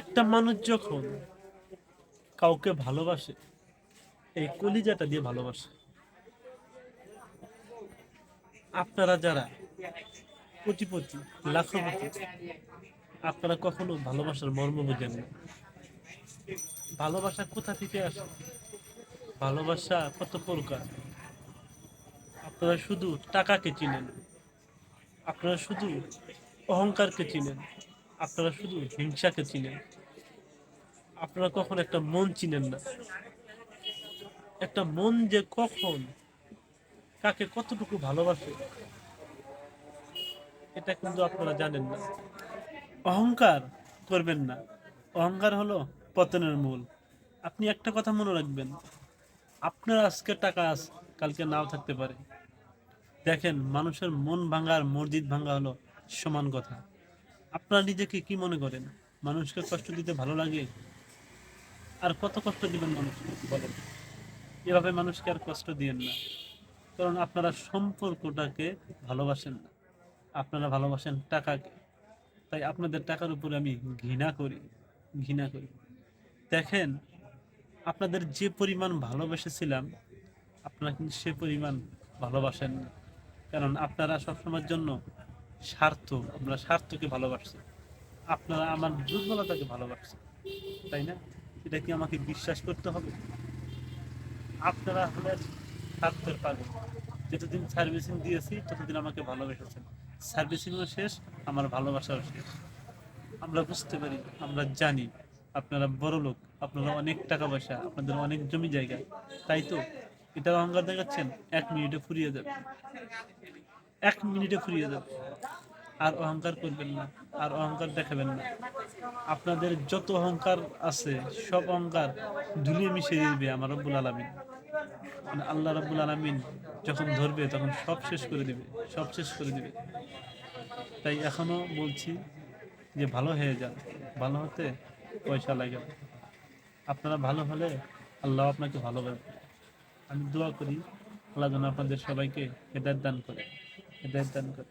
একটা মানুষ যখন কাউকে ভালোবাসে, এই কলিজাটা দিয়ে ভালোবাসে। আপনারা যারা কোটিপতি, লাখপতি, আপনারা কখনো ভালোবাসার মর্ম বোঝেন না। ভালোবাসা কোথা থেকে আসে? ভালোবাসা কত প্রকার? আপনারা শুধু টাকাকে চিনেন, আপনারা শুধু অহংকারকে চিনেন। আপনারা শুধু হিংসাকে চিনেন। আপনারা কখন একটা মন চিনেন না। একটা মন যে কখন কাকে কতটুকু ভালোবাসে, এটা কিন্তু আপনারা জানেন না। অহংকার করবেন না। অহংকার হলো পতনের মূল। আপনি একটা কথা মনে রাখবেন, আপনার আজকে টাকা কালকে নাও থাকতে পারে। দেখেন, মানুষের মন ভাঙা আর মসজিদ ভাঙা হলো সমান কথা। আপনারা নিজেকে কি মনে করেন? মানুষকে কষ্ট দিতে ভালো লাগে? আর কত কষ্ট দিবেন মানুষকে, বলেন? এভাবে মানুষকে আর কষ্ট দিয়েন না। কারণ আপনারা সম্পর্কটাকে ভালোবাসেন না। আপনারা ভালোবাসেন টাকাকে। তাই আপনাদের টাকার উপরে আমি ঘৃণা করি ঘৃণা করি। দেখেন, আপনাদের যে পরিমাণ ভালোবেসেছিলাম, আপনারা কিন্তু সে পরিমাণ ভালোবাসেন না। কারণ আপনারা সবসময়ের জন্য স্বার্থ, আমরা স্বার্থকে ভালোবাসছি। আপনারা আমার দুর্বলতাকে ভালোবাসছেন, তাই না? এটা কি আমাকে বিশ্বাস করতে হবে? আপনারা হলেন স্বার্থের পাগল। যতদিন সার্ভিসিং দিয়েছি, ততদিন আমাকে ভালোবেসেছেন। সার্ভিসিংও শেষ, আমার ভালোবাসাও শেষ। আমরা বুঝতে পারি, আমরা জানি, আপনারা বড় লোক, আপনারা অনেক টাকা পয়সা, আপনাদের অনেক জমি জায়গা। তাই তো? এটা অহংকার দেখাচ্ছেন, এক মিনিটে ফুরিয়ে যাবে। এক মিনিটে ফুরিয়ে যাবে। আর অহংকার করবেন না, আর অহংকার দেখাবেন না। আপনাদের যত অহংকার আছে, সব অহংকার ধুলিয়ে মিশিয়ে দিবে আমার রব্বুল আলমিন। মানে আল্লাহ রব্বুল আলমিন যখন ধরবে, তখন সব শেষ করে দিবে, সব শেষ করে দিবে। তাই এখনও বলছি যে ভালো হয়ে যান, ভালো হতে পয়সা লাগে আপনারা ভালো হলে আল্লাহ আপনাকে ভালোবাসবে আমি দোয়া করি, আল্লাহ যেন আপনাদের সবাইকে হেদায়ত দান করে, হেদায়ত দান করে।